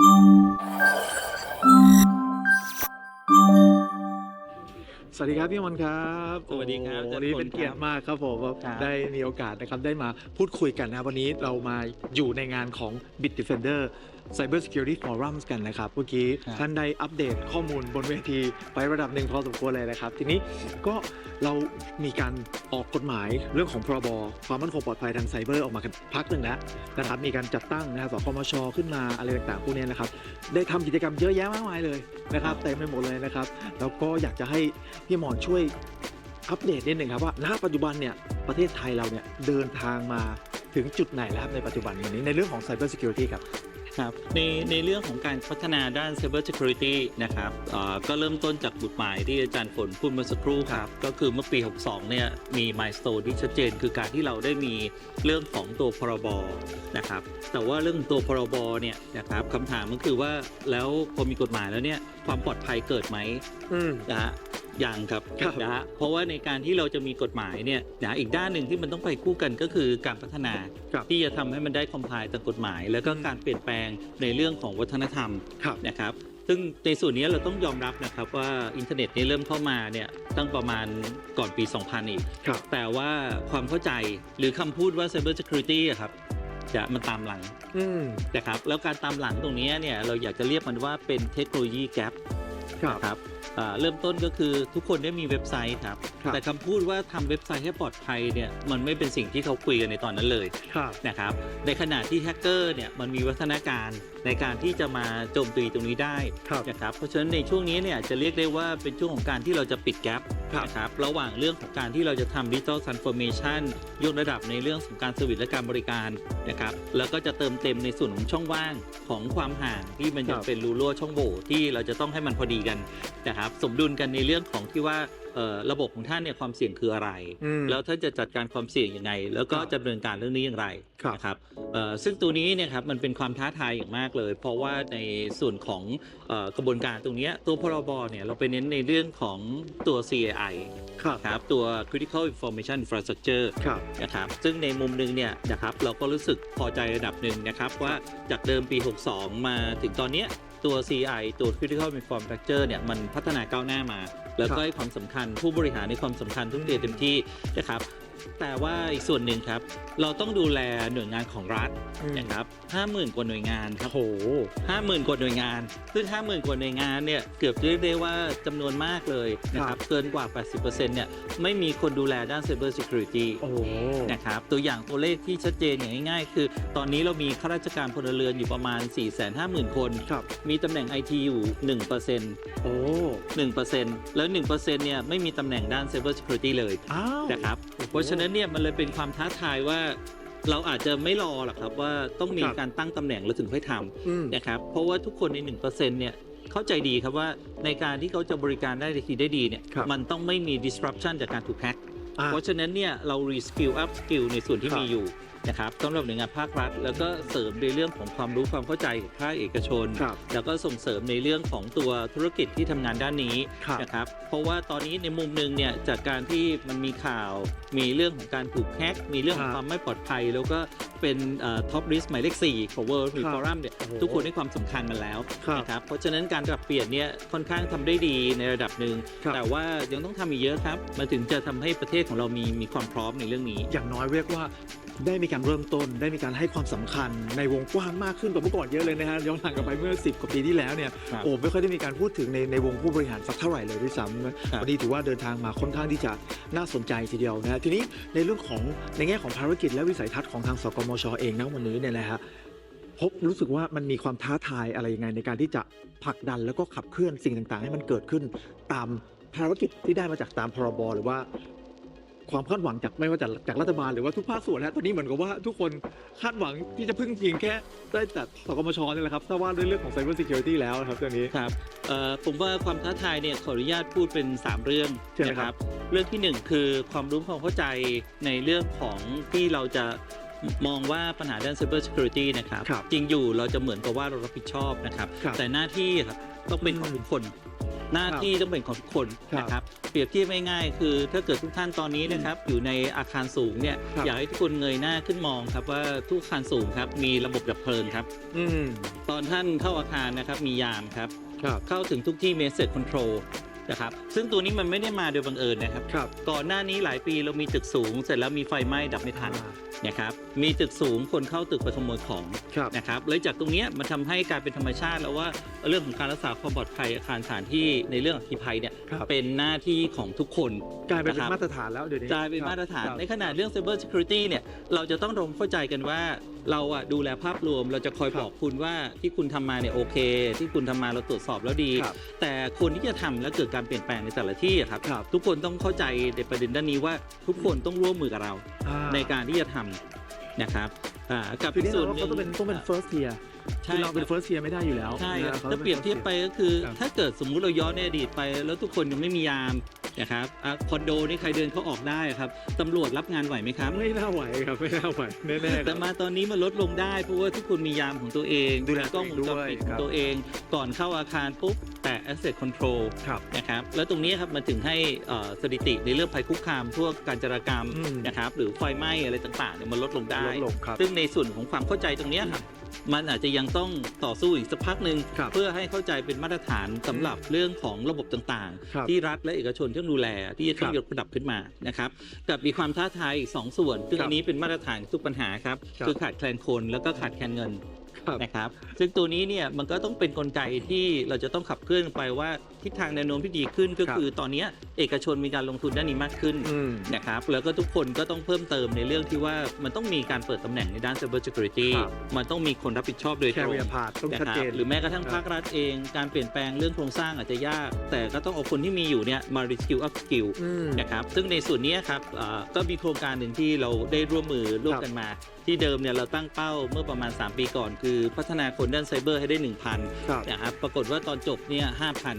สวัสดีครับพี่มอนครับสวัสดีครับโอ้โหอาจารย์วันนี้พลเป็นเกียรครัติบมากครับผมว่าครับ ได้มีโอกาสนะครับได้มาพูดคุยกันนะวันนี้เรามาอยู่ในงานของ Bit Defender Cyber Security Forums กันนะครับเมื่อกี้ครับ ท่านได้อัปเดตข้อมูลบนเวที ไประดับหนึ่งพอสมควรเลยนะครับ ทีนี้ก็เรามีการออกกฎหมายเรื่องของพรบความมั่นคงปลอดภัยทางไซเบอร์ออกมากันพักหนึ่งแล้วนะครับมีการจัดตั้งนะครับสคมชขึ้นมาอะไรต่างๆพวกนี้นะครับ ได้ทำกิจกรรมเยอะแยะมากมายเลยนะครับเต็มไปหมดเลยนะครับ แล้วก็อยากจะให้พี่หมอนช่วยอัปเดตนิดหนึ่งครับว่าณปัจจุบันเนี่ยประเทศไทยเราเนี่ยเดินทางมาถึงจุดไหนแล้วครับในปัจจุบันนี้ในเรื่องของ Cyber Security ครับ ครับในในเรื่องของการพัฒนาด้าน Cyber Security นะครับเอ่อก็เริ่มต้นจากกฎหมายที่อาจารย์ฝนพูดเมื่อสักครู่ครับ ก็คือเมื่อปี 62 เนี่ยมีมายส n e ที่ชัดเจน คือการที่เราได้มีเรื่องของตัวพรบนะครับ แต่ว่าเรื่องตัวพรบเนี่ยนะครับคำถามก็คือว่าแล้วพอมีกฎหมายแล้วเนี่ยความปลอดภัยเกิดไหมอืมนะฮะ ยังครับครับนะฮะเพราะว่าในการที่เราจะมีกฎหมายเนี่ยนะอีกด้านหนึ่งที่มันต้องไปคู่กันก็คือการพัฒนาครับที่จะทำให้มันได้คอมพลายตามกฎหมาย แล้วก็อืมการเปลี่ยนแปลงในเรื่องของวัฒนธรรมครับ นะครับ ซึ่งในส่วนนี้เราต้องยอมรับนะครับว่าอินเทอร์เน็ตนี่เริ่มเข้ามาเนี่ยตั้งประมาณก่อนปี 2000 อีก ครับ แต่ว่าความเข้าใจหรือคำพูดว่า Cyber Security อะครับจะมันตามหลังอืมนะครับแล้วการตามหลังตรงนี้เนี่ยเราอยากจะเรียกมันว่าเป็นเทคโนโลยีแก p ครับครับอ่าเริ่มต้นก็คือทุกคนได้มีเว็บไซต์ครับครับแต่คำพูดว่าทำเว็บไซต์ให้ปลอดภัยเนี่ยมันไม่เป็นสิ่งที่เขาคุยกันในตอนนั้นเลยครับนะครับ ในขณะที่แฮกเกอร์เนี่ยมันมีวัฒนาการในการที่จะมาโจมตีตรงนี้ได้ครับนะครับ เพราะฉะนั้นในช่วงนี้เนี่ยจะเรียกได้ว่าเป็นช่วงของการที่เราจะปิดแกลบครับ นะครับ ระหว่างเรื่องของการที่เราจะทำดิจิ t a ลทรานส์ฟอร์เมชันยกระดับในเรื่องของการสวิตและการบริการนะครับ แล้วก็จะเติมเต็มในส่วนของช่องว่างของความห่างที่มันครัจะบเป็นรูรั่วช่องโหว่ที่เราจะต้องให้มันพอดีกันนะครับ สมดุลกันในเรื่องของที่ว่าเอ่อระบบของท่านเนี่ยความเสี่ยงคืออะไรอืมแล้วท่านจะจัดการความเสี่ยงยังไง แล้วก็ครับจะดำเนินการเรื่องนี้อย่างไรครับนะครับเอ่อซึ่งตัวนี้เนี่ยครับมันเป็นความท้าทายอย่างมากเลย เพราะว่าในส่วนของเอ่อกระบวนการตรงเนี้ยตัวพรบเนี่ยเราไปเน้นในเรื่องของตัว CAI ครับครับตัว Critical Information Infrastructure ครับนะครับซึ่งในมุมหนึงเนี่ยนะครับเราก็รู้สึกพอใจระดับหนึ่งนะครับว่าจากเดิมปี 62 มาถึงตอนเนี้ย ตัว CI ตัว Critical Infrastructure เนี่ยมันพัฒนาก้าวหน้ามา แล้วครัก็บให้ความสำคัญผู้บริหารในความสำคัญทุ่มเทเต็มที่นะครับ แต่ว่าอีกส่วนหนึ่งครับ เราต้องดูแลหน่วยงานของรัฐอืม นะครับ50,000กว่าหน่วยงานครับ โอ้โห50,000กว่าหน่วยงาน ซึ่ง50,000กว่าหน่วยงานเนี่ยเกือบเรียกได้ว่าจำนวนมากเลยนะคครัรับ บ เกินกว่า 80%เนี่ยไม่มีคนดูแลด้าน Cyber Security โอ้โห นะครับ ตัวอย่างตัวเลขที่ชัดเจนอย่างง่ายๆ คือ ตอนนี้เรามีข้าราชการพลเรือนอยู่ประมาณ 450,000 คน ครับ มีตำแหน่ง IT อยู่ 1%โอ้ 1%แล้ว 1%เนี่ยไม่มีตำแหน่งด้าน Cyber Security เลยอ้าว นะครับ เพราะฉะนั้นเนี่ยมันเลยเป็นความท้าทายว่าเราอาจจะไม่รอหรอกครับว่าต้องมีครับการตั้งตำแหน่งแล้วถึงค่อยทอืมำนะครับเพราะว่าทุกคนใน 1%เนี่ยเข้าใจดีครับว่าในการที่เขาจะบริการได้ดีได้ดีเนี่ยครับมันต้องไม่มี disruption จากการถูกแฮ็กอะเพราะฉะนั้นเนี่ยเรา reskill up skill ในส่วนที่ครับ มีอยู่ นะครับสำหรับหน่วยงานภาครัฐ แล้วก็เสริมในเรื่องของความรู้ความเข้าใจของภาคเอกชน ครับแล้วก็ส่งเสริมในเรื่องของตัวธุรกิจที่ทำงานด้านนี้ครับ นะครับเพราะว่าตอนนี้ในมุมหนึ่งเนี่ยจากการที่มันมีข่าว มีเรื่องของการถูกแฮ็กมีเรื่องของความไม่ปลอดภัย แล้วก็เป็นท็อปลิสต์หมายเลข4ของ World ครับ Forum เนี่ยโอ้โห ทุกคนให้ความสำคัญมันแล้วครับนะครับเพราะฉะนั้นการปรับเปลี่ยนเนี่ยค่อนข้างทำได้ดีในระดับหนึ่งครับแต่ว่ายังต้องทำอีกเยอะครับมันถึงจะทำให้ประเทศของเรามีมีความพร้อมในเรื่องนี้ อย่างน้อยเรียกว่าได้มีการเริ่มต้น ได้มีการให้ความสำคัญในวงกว้างมากขึ้นกว่าเมื่อก่อนเยอะเลยนะฮะย้อนหลังกลับไปเมื่อ 10กว่าปีที่แล้วเนี่ยครับโอ้ไม่ค่อยได้มีการพูดถึงในในวงผู้บริหารสักเท่าไหร่เลยด้วยซ้ำนะครับวันนี้ถือว่าเดินทางมาค่อนข้างที่จะน่าสนใจทีเดียวนะฮะทีนี้ในเรื่องของในแง่ของภารกิจและวิสัยทัศน์ของทางสกมชเองนะวันนี้เนี่ยนะฮะ พบรู้สึกว่ามันมีความท้าทายอะไรยังไงในการที่จะผลักดันแล้วก็ขับเคลื่อนสิ่งต่างๆ ให้มันเกิดขึ้นตามภารกิจที่ได้มาจากตามพรบหรือว่า ความคาดหวังจากไม่ว่าจากจากรัฐบาลหรือว่าทุกภาคส่วนนะตอนนี้เหมือนกับว่าทุกคนคาดหวังที่จะพึ่งพิงแค่ได้แต่สกมชนี่แหละครับถ้าว่าด้วยเรื่องของ Cyber Security แล้วนะครับตอนนี้ ครับเอ่อผมว่าความท้าทายเนี่ยขออนุญาตพูดเป็น 3 เรื่องเชิญเลยนะคครัรับ บ เรื่องทีหนึ่1 คือความรู้ความเข้าใจในเรื่องของที่เราจะ มองว่าปัญหาด้าน Cyber Security นะครับครับจริงอยู่เราจะเหมือนกับว่าเรารับผิดชอบนะครับ ครับแต่หน้าที่ครับต้องเป็นของทุกคน หน้าที่ต้องเป็นของทุกคนครับนะครับเปรียบเทียบง่ายๆคือ ถ้าเกิดทุกท่านตอนนี้นะครับอยู่ในอาคารสูงเนี่ยครับ อยากให้ทุกคนเงยหน้าขึ้นมองครับว่าทุกอาคารสูงครับมีระบบดับเพลิงครับ อืมตอนท่านเข้าอาคารนะครับมียามครับ ครับ เข้าถึงทุกที่ Message Control นะครับซึ่งตัวนี้มันไม่ได้มาโดยบังเอิญนะครับ ครับ ก่อนหน้านี้หลายปีเรามีตึกสูง เสร็จแล้วมีไฟไหม้ดับไม่ทันนะครับมีตึกสูงคนเข้าตึกไปขโมยของครับ นะครับเลยจากตรงเนี้ยมันทำให้กลายเป็นธรรมชาติแล้วว่าเรื่องของการรักษาความปลอดภัยอาคารสถานที่ในเรื่องอัคคีภัยเนี่ยครับ เป็นหน้าที่ของทุกคนกลายเป็นนะครับ มาตรฐานแล้วเดี๋ยวนี้กลายเป็นมาตรฐาน คบ ในขณะเรื่อง Cyber Security เนี่ย เราจะต้องรมเข้าใจกันว่า เราอะดูแลภาพรวมเราจะคอยครับบอกคุณว่าที่คุณทำมาเนี่ยโอเค ที่คุณทำมาเราตรวจสอบแล้วดีครับแต่คนที่จะทำแล้วเกิดการเปลี่ยนแปลงในแต่ละที่อะครับครับทุกคนต้องเข้าใจในประเด็นด้านนี้ว่าทุกคนต้องร่วมมือกับเราอ่ในการที่จะทำนะครับอ่ากับคืออีกนี่ส่วนเราหนึ่เขาต้องเป็นต้องเป็น first tier ใช่คือเราเป็นครับ first tier ไม่ได้อยู่แล้วใช่ครับนะถ้าเปรียบเทียบไปก็คือครับถ้าเกิดสมมุติเราย้อนในอดีตไป แล้วทุกคนยังไม่มียาม นะครับอะคอนโดนี่ใครเดินเขาออกได้ครับตำรวจรับงานไหวไหมครับไม่น่าไหวครับไม่น่าไหวแน่ๆคแต่รับ มาตอนนี้มันลดลงได้เพราะว่าทุกคนมียามของตัวเองดูแลกล้องวงจรปิดตัวเองด้วยขครัองบ ตัวเอง ก่อนเข้าอาคารปุ๊บแต่ asset control ครับนะครับแล้วตรงนี้ครับมันถึงให้เอ่อสถิติในเรื่องภัยคุกคาม พวกการจราจรรมอืมนะครับหรือไฟไหม้อะไรต่างๆเนี่ยมันลดลงได้ ลดลงครับ ซึ่งในส่วนของความเข้าใจตรงเนี้ยครับ มันอาจจะยังต้องต่อสู้อีกสักพักหนึ่งครับเพื่อให้เข้าใจเป็นมาตรฐานสำหรับเรื่องของระบบต่างครับๆที่รัฐและเอกชนต้องดูแลที่จะต้องครับยกระดับขึ้นมานะครับกับมีความท้าทายอีกสองส่วนซึ่งครับอันนี้เป็นมาตรฐานทุกปัญหาครับครับคือขาดแคลนคนแล้วก็ขาดแคลนเงินครับ นะครับ ซึ่งตัวนี้เนี่ยมันก็ต้องเป็นกลไกที่เราจะต้องขับเคลื่อนไปว่าทิศทางแนวโน้มที่ดีขึ้นก็ครับคือตอนเนี้ยเอกชนมีการลงทุนด้านนี้มากขึ้นอืมนะครับ แล้วก็ทุกคนก็ต้องเพิ่มเติมในเรื่องที่ว่ามันต้องมีการเปิดตำแหน่งในด้าน Cyber Security ครับมันต้องมีคนรับผิดชอบโดยแคตรงเรียพาดต้องนะชัดครับเจนหรือแม้กระทั่งครับภาครัฐเองการเปลี่ยนแปลงเรื่องโครงสร้างอาจจะยาก แต่ก็ต้องเอาคนที่มีอยู่เนี่ยมา reskill up skill อืมนะครับซึ่งในส่วนนี้ครับอ่าก็มีโครงการหนึ่งที่เราได้ร่วมมือร่วมกันมา ที่เดิมเนี่ยเราตั้งเป้าเมื่อประมาณ 3 ปีก่อนคือพัฒนาคนด้านไซเบอร์ให้ได้1,000ครับนะครับปรากฏว่าตอนจบเนี่ย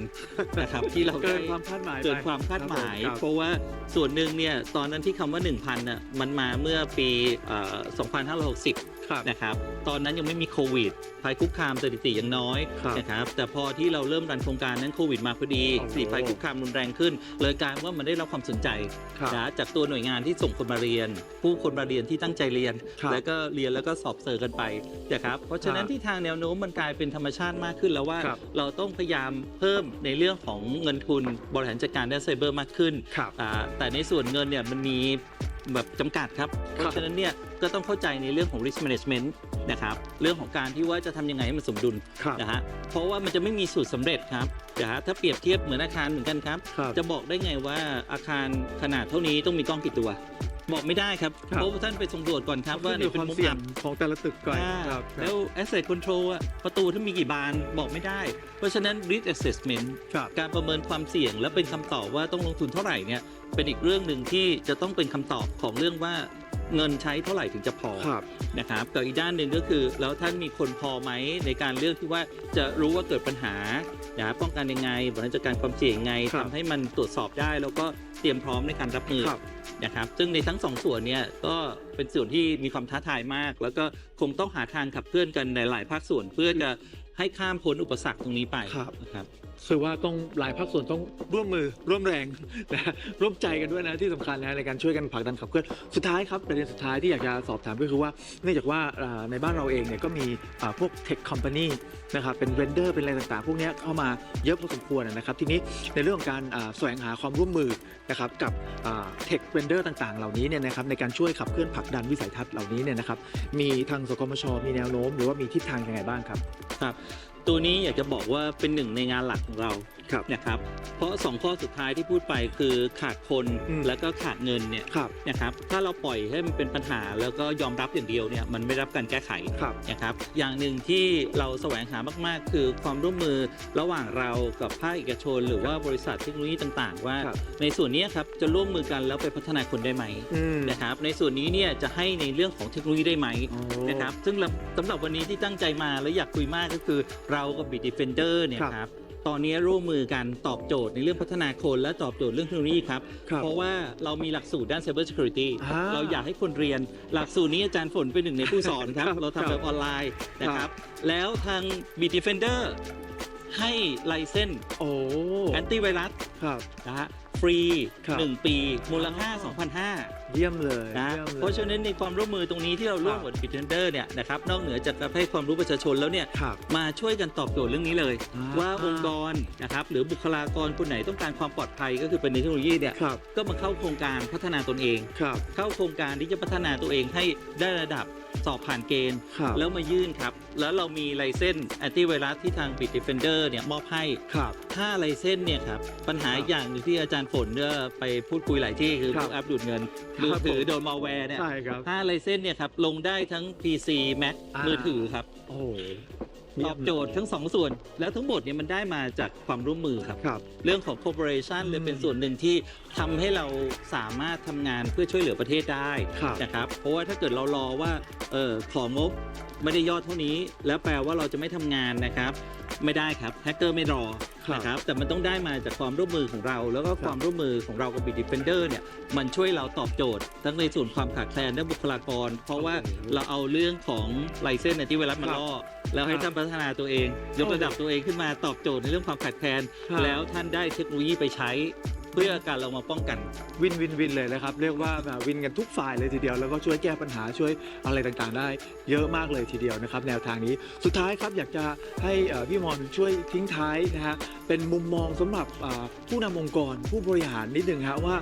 5,000นะครับที่เราเกิได้นความคาดหมายไปเกินความคาดหมาย ครับ เพราะว่าส่วนหนึ่งเนี่ยตอนนั้นที่คำว่า 1,000น่ะมันมาเมื่อปีเอ่อ2560 ครับนะครับ ตอนนั้นยังไม่มีโควิดภัยคุกคามสถิติยังน้อยครับนะครับ แต่พอที่เราเริ่มรันโครงการนั้นโควิดมาพอดีโอ้โหสถิติภัยคุกคามรุนแรงขึ้น เลยกลายว่ามันได้รับความสนใจครับนะจากตัวหน่วยงานที่ส่งคนมาเรียน ผู้คนมาเรียนที่ตั้งใจเรียน ครับแล้วก็เรียนแล้วก็สอบเสิร์กันไปนะครับ เพราะฉะนั้นครับที่ทางแนวโน้มมันกลายเป็นธรรมชาติมากขึ้นแล้วว่า ครับ เราต้องพยายามเพิ่มในเรื่องของเงินทุนบริหารจัดการด้านไซเบอร์มากขึ้น ครับ อ่าแต่ในส่วนเงินเนี่ยมันมี แบบจำกัดครับ เพครับราะฉะนั้นเนี่ยก็ต้องเข้าใจในเรื่องของ risk management นะครับ เรื่องของการที่ว่าจะทำยังไงให้มันสมดุลครับนะฮะ เพราะว่ามันจะไม่มีสูตรสำเร็จครับนะฮะ ถ้าเปรียบเทียบเหมือนอาคารเหมือนกันครับครับจะบอกได้ไงว่าอาคารขนาดเท่านี้ต้องมีกล้องกี่ตัว บอกไม่ได้ครับครับ เพราะว่าท่านไปสำรวจก่อนครับว่าขึ้นอเนี่ยยู่เป็ความนมุมเสี่ยอังบของแต่ละตึกก่อนอ่าครับแล้ว asset control อะประตูถ้ามีกี่บานบอกไม่ได้ เพราะฉะนั้น risk assessment ครับ การประเมินความเสี่ยงและเป็นคำตอบว่าต้องลงทุนเท่าไหร่เนี่ยเป็นอีกเรื่องหนึ่งที่จะต้องเป็นคำตอบของเรื่องว่า เงินใช้เท่าไหร่ถึงจะพอครับนะครับกับอีกด้านหนึ่งก็คือ แล้วท่านมีคนพอไหมในการเลือกที่ว่าจะรู้ว่าเกิดปัญหานะครับป้องกันยังไงบริหารจัดการความเสี่ยงยังไงครับ ทำให้มันตรวจสอบได้ แล้วก็เตรียมพร้อมในการรับมือ ครับ นะครับซึ่งในทั้งสองส่วนเนี่ยก็เป็นส่วนที่มีความท้าทายมาก แล้วก็คงต้องหาทางขับเคลื่อนกันในหลายภาคส่วนเพื่อจะให้ข้ามพ้นอุปสรรคตรงนี้ไปครับ นะครับ คือว่าต้องหลายภาคส่วนต้องร่วมมือร่วมแรงนะร่วมใจกันด้วยนะที่สำคัญนะในการช่วยกันผลักดันขับเคลื่อนสุดท้ายครับประเด็นสุดท้ายที่อยากจะสอบถามก็คือว่าเนื่องจากว่าในบ้านเราเองเนี่ยก็มีพวกเทคคอมพานีนะครับเป็นเวนเดอร์เป็นอะไรต่างๆ พวกนี้เข้ามาเยอะพอสมควรนะครับ ทีนี้ในเรื่องของการแสวงหาความร่วมมือนะครับกับเทคเวนเดอร์ต่างๆ เหล่านี้เนี่ยนะครับในการช่วยขับเคลื่อนผลักดันวิสัยทัศน์เหล่านี้เนี่ยนะครับมีทางสกมชมีแนวโน้ม หรือว่ามีทิศทางยังไงบ้างครับครับตัวนี้อยากจะบอกว่าเป็นหนึ่งในงานหลักของเราครับนะครับ เพราะสองข้อสุดท้ายที่พูดไปคือขาดคนอืม แล้วก็ขาดเงินเนี่ยครับนะครับถ้าเราปล่อยให้มันเป็นปัญหาแล้วก็ยอมรับอย่างเดียวเนี่ยมันไม่รับการแก้ไขครับนะครับอย่างหนึ่งที่เราแสวงหามาก ๆ คือความร่วมมือระหว่างเรากับภาคเอกชน หรือว่าบริษัทเทคโนโลยีต่างๆ ว่า ครับ ในส่วนนี้ครับจะร่วมมือกันแล้วไปพัฒนาคนได้ไหมอืมนะครับในส่วนนี้เนี่ยจะให้ในเรื่องของเทคโนโลยีได้ไหมโอ้นะครับซึ่งเราสำหรับวันนี้ที่ตั้งใจมาและอยากคุยมากก็คือเรากับ b i t Defender เนี่ยครับครับตอนนี้ร่วมมือกันตอบโจทย์ในเรื่องพัฒนาคนและตอบโจทย์เรื่องเทคโนโลยีครับครับเพราะว่าเรามีหลักสูตรด้าน Cyber Security อ่าเราอยากให้คนเรียน หลักสูตรนี้อาจารย์ฝนเป็นหนึ่งในผู้สอนครับครับเราครัทำบแบบออนไลน์นะคครัรับบแล้วทาง b i t Defender ให้ไลเซนโอ้แอนตี้ไวรัสครับนะฮะ ฟรี ครับ 1 ปี มูลค่า 2,500เยี่ยมเลยนะเยี่ยมเลย เพราะฉะนั้นในความร่วมมือตรงนี้ที่เราร่วมกับบิทเทนเดอร์เนี่ยนะครับนอกเหนือจากการให้ความรู้ประชาชนแล้วเนี่ย ครับ มาช่วยกันตอบโจทย์เรื่องนี้เลย อ่า ว่าองค์กรนะครับหรือบุคลากรคนไหนต้องการความปลอดภัยก็คือเป็นในเทคโนโลยีเนี่ยครับก็มาเข้าโครงการพัฒนาตนเอง ครับ เข้าโครงการที่จะพัฒนาตัวเองให้ได้ระดับ สอบผ่านเกณฑ์ ครับแล้วมายื่นครับ แล้วเรามีไลเซนส์แอนตี้ไวรัสที่ทาง Bit Defender เนี่ยมอบให้ ครับ ถ้าไลเซนส์เนี่ยครับ ปัญหาครับอีกอย่างหนึ่งที่อาจารย์ฝนเนี่ยไปพูดคุยหลายที่คือครัพบวกแอปดูดเงินครับมือถือผม โดนมาแวร์เนี่ยใช่ครับ ถ้าไลเซนส์เนี่ยครับ ลงได้ทั้ง PC Mac อ่ามื มือถือครับ โอ้โห ตอบโจทย์ทั้งสองส่วน แล้วทั้งหมดเนี่ยมันได้มาจากความร่วมมือครับ ครับ เรื่องของ corporation เลยเป็นส่วนหนึ่งที่ทำให้เราสามารถทำงานเพื่อช่วยเหลือประเทศได้ครับ นะครับ เพราะว่าถ้าเกิดเรารอว่าเออของงบไม่ได้ยอดเท่านี้ แล้วแปลว่าเราจะไม่ทำงานนะครับ ไม่ได้ครับแฮกเกอร์ไม่รอครับนะครับแต่มันต้องได้มาจากความร่วมมือของเรา แล้วก็ครับความร่วมมือของเรากับ Bit Defender เนี่ยมันช่วยเราตอบโจทย์ ทั้งในส่วนความขาดแคลนด้านบุคลากร เพราะว่าโอ้โหเราเอาเรื่องของไลเซนส์ที่ไวรัสมาครับล่อแล้วให้ครับท่านพัฒนาตัวเอง ยกระดับตัวเองขึ้นมาตอบโจทย์ในเรื่องความขาดแคลนครับแล้วท่านได้เทคโนโลยีไปใช้ เพื่อการเรามาป้องกัน วินวินวินเลยนะครับ เรียกว่าแบบวินกันทุกฝ่ายเลยทีเดียว แล้วก็ช่วยแก้ปัญหาช่วยอะไรต่างๆ ได้ เยอะมากเลยทีเดียวนะครับ แนวทางนี้สุดท้ายครับอยากจะให้เอ่อพี่มอนช่วยทิ้งท้ายนะฮะเป็นมุมมองสำหรับอ่าผู้นำองค์กร ผู้บริหารนิดนึงฮะว่า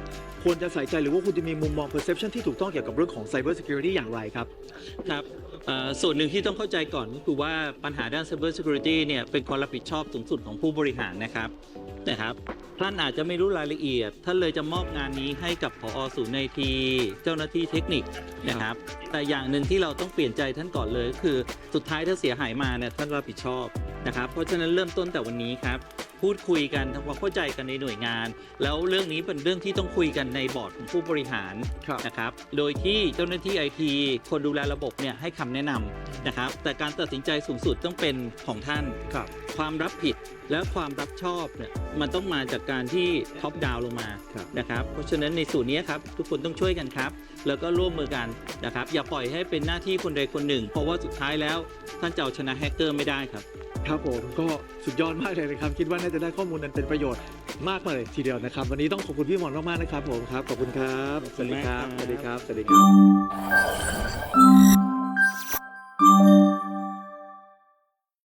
ควรจะใส่ใจหรือว่าคุณจะมีมุมมอง perception ที่ถูกต้องเกี่ยวกับเรื่องของ cyber security อย่างไรครับ ครับเอ่อส่วนหนึ่งที่ต้องเข้าใจก่อนก็คือว่าปัญหาด้าน Cyber Security เนี่ยเป็นความรับผิดชอบสูงสุดของผู้บริหารนะครับ นะครับ ท่านอาจจะไม่รู้รายละเอียด ท่านเลยจะมอบงานนี้ให้กับผอศูนย์ในทีเจ้าหน้าที่เทคนิคนะครับ แต่อย่างหนึ่งที่เราต้องเปลี่ยนใจท่านก่อนเลยก็คือสุดท้ายถ้าเสียหายมาเนี่ยท่านรับผิดชอบนะครับ เพราะฉะนั้นเริ่มต้นแต่วันนี้ครับ พูดคุยกันทำความเข้าใจกันในหน่วยงาน แล้วเรื่องนี้เป็นเรื่องที่ต้องคุยกันในบอร์ดของผู้บริหารครับนะครับ โดยที่เจ้าหน้าที่ไอทีคนดูแลระบบเนี่ยให้คำแนะนำนะครับ แต่การตัดสินใจสูงสุดต้องเป็นของท่าน ครับ ความรับผิดและความรับชอบเนี่ยมันต้องมาจากการที่ท็อปดาวลงมาครับ นะครับ เพราะฉะนั้นในส่วนนี้ครับทุกคนต้องช่วยกันครับ แล้วก็ร่วมมือกันนะครับ อย่าปล่อยให้เป็นหน้าที่คนใดคนหนึ่ง เพราะว่าสุดท้ายแล้วท่านจะเอาชนะแฮกเกอร์ไม่ได้ครับ ครับผมก็สุดยอดมากเลยนะครับ คิดว่าน่าจะได้ข้อมูลนั้นเป็นประโยชน์มากเลยทีเดียวนะครับ วันนี้ต้องขอบคุณพี่หมอนมากๆนะครับผมครับขอบคุณครับสวัสดีครับสวัสดีครับสวัสดีครับ